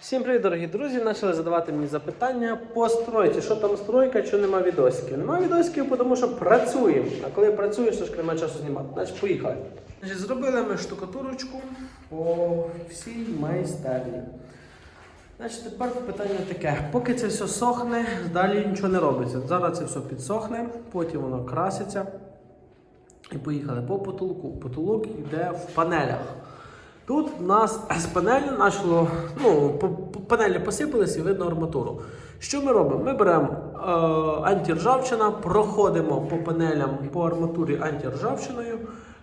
Всім привіт, дорогі друзі! Почали задавати мені запитання по стройці. Що там стройка, що нема відосиків? Нема відосиків, тому що працюємо. А коли працюєш, то ж немає часу знімати. Значить, поїхали. Значить, зробили ми штукатурочку по всій майстерні. Значить, тепер питання таке. Поки це все сохне, далі нічого не робиться. Зараз це все підсохне, потім воно краситься. І поїхали по потолку. Потолок йде в панелях. Тут в нас з панелі почало, ну, панелі посипались і видно арматуру. Що ми робимо? Ми беремо е, антиржавчина, проходимо по панелям по арматурі антиржавчиною,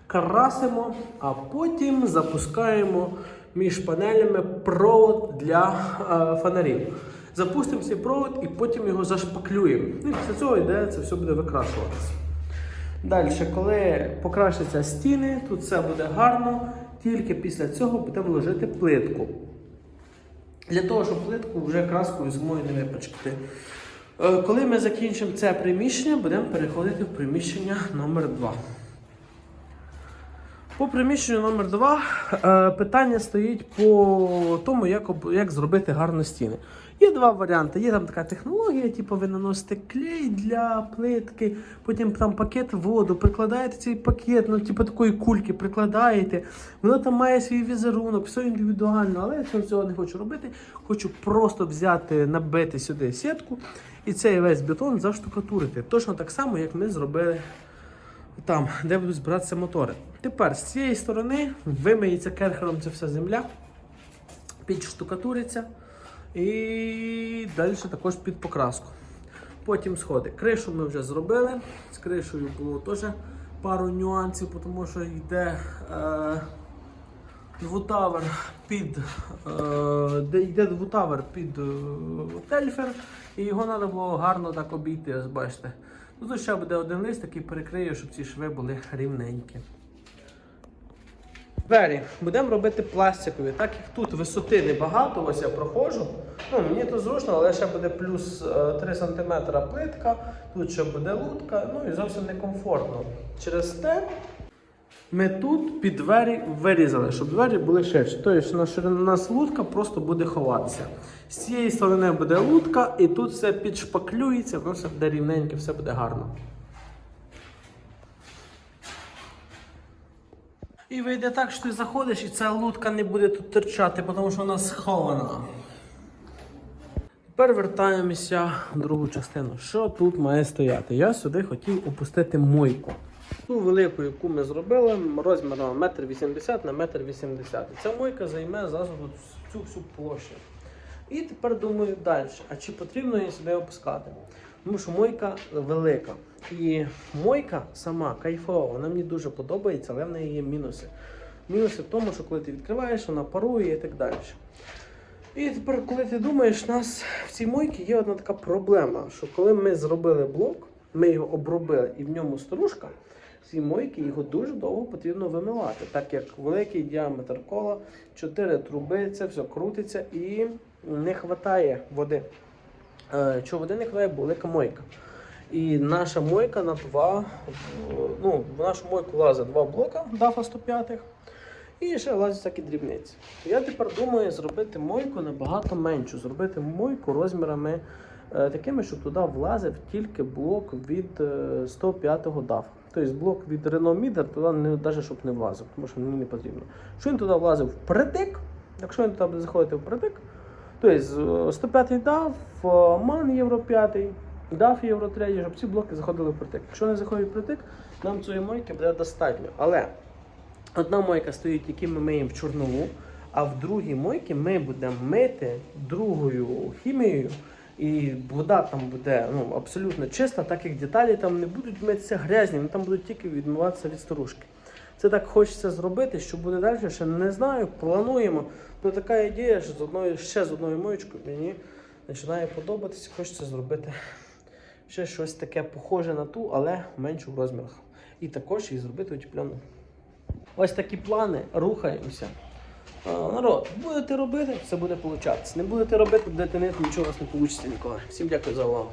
красимо, а потім запускаємо між панелями провод для е, фонарів. Запустимо цей провод і потім його зашпаклюємо. І після цього йде, це все буде викрашуватися. Далі, коли покращаться стіни, тут все буде гарно, тільки після цього будемо ложити плитку. Для того, щоб плитку вже краскою зимою не випачкати. Е, Коли ми закінчимо це приміщення, будемо переходити в приміщення номер 2 По приміщенню номер 2 е, питання стоїть по тому, як, як зробити гарно стіни. Є два варіанти. Є там така технологія, типу ви наносите клей для плитки, потім там пакет воду, прикладаєте цей пакет, ну, типу такої кульки прикладаєте. Воно там має свій візерунок, все індивідуально, але я цього не хочу робити. Хочу просто взяти, набити сюди сітку і цей весь бетон заштукатурити. Точно так само, як ми зробили там, де будуть збиратися мотори. Тепер з цієї сторони вимиється керхером ця вся земля, підштукатуриться і далі також під покраску. Потім сходи. Кришу ми вже зробили. З кришею було теж пару нюансів, тому що йде е, двутавер під е, де йде двутавер під е, тельфер, і його треба було гарно так обійти, бачите. Ну, тут ще буде один лист, який перекриє, щоб ці шви були рівненькі. Двері будемо робити пластикові, так як тут висоти небагато, ось я проходжу. Ну, мені то зручно, але ще буде плюс е, 3 см плитка, тут ще буде лутка, ну і зовсім некомфортно. Через те ми тут під двері вирізали, щоб двері були ширші. Тобто на ширину у нас лутка просто буде ховатися. З цієї сторони буде лутка, і тут все підшпаклюється, воно все буде рівненьке, все буде гарно. І вийде так, що ти заходиш, і ця лутка не буде тут терчати, тому що вона схована. Тепер вертаємося в другу частину. Що тут має стояти? Я сюди хотів опустити мойку. Ту велику, яку ми зробили, розміром 1,80 на 1,80 м. Ця мойка займе зразу цю всю площу. І тепер думаю далі, а чи потрібно її сюди опускати? Тому що мойка велика. І мойка сама кайфова, вона мені дуже подобається, але в неї є мінуси. Мінуси в тому, що коли ти відкриваєш, вона парує і так далі. І тепер, коли ти думаєш, у нас в цій мойці є одна така проблема, що коли ми зробили блок, ми його обробили і в ньому стружка, в цій мойці його дуже довго потрібно вимивати, так як великий діаметр кола, 4 труби, це все крутиться і не вистачає води. Е, Чого води не вистачає, бо велика мойка. І наша мойка на два, е, ну, в нашу мойку лазить два блока дафа 105 і ще лазять всякі дрібниці. Я тепер думаю зробити мойку набагато меншу, зробити мойку розмірами е, такими, щоб туди влазив тільки блок від е, 105-го DAF. Тобто блок від Renault Mider туди навіть щоб не влазив, тому що мені не потрібно. Що він туди влазив впритик, якщо він туди буде заходити впритик, тобто 105-й DAF, е, MAN Євро 5, DAF Євро 3, щоб ці блоки заходили впритик. Якщо не заходять впритик, нам цієї мойки буде достатньо. Але Одна мойка стоїть, яку ми миємо в чорнову, а в другій мойці ми будемо мити другою хімією, і вода там буде ну, абсолютно чиста, так як деталі там не будуть митися грязні, вони там будуть тільки відмиватися від стружки. Це так хочеться зробити, що буде далі, ще не знаю, плануємо. Ну така ідея, що з одною, ще з одною моєчкою мені починає подобатися, хочеться зробити ще щось таке похоже на ту, але меншу в розмірах. І також її зробити утеплену. Ось такі плани, рухаємося. Народ, будете робити, все буде получатися. Не будете робити, будете не, нічого у вас не вийде ніколи. Всім дякую за увагу.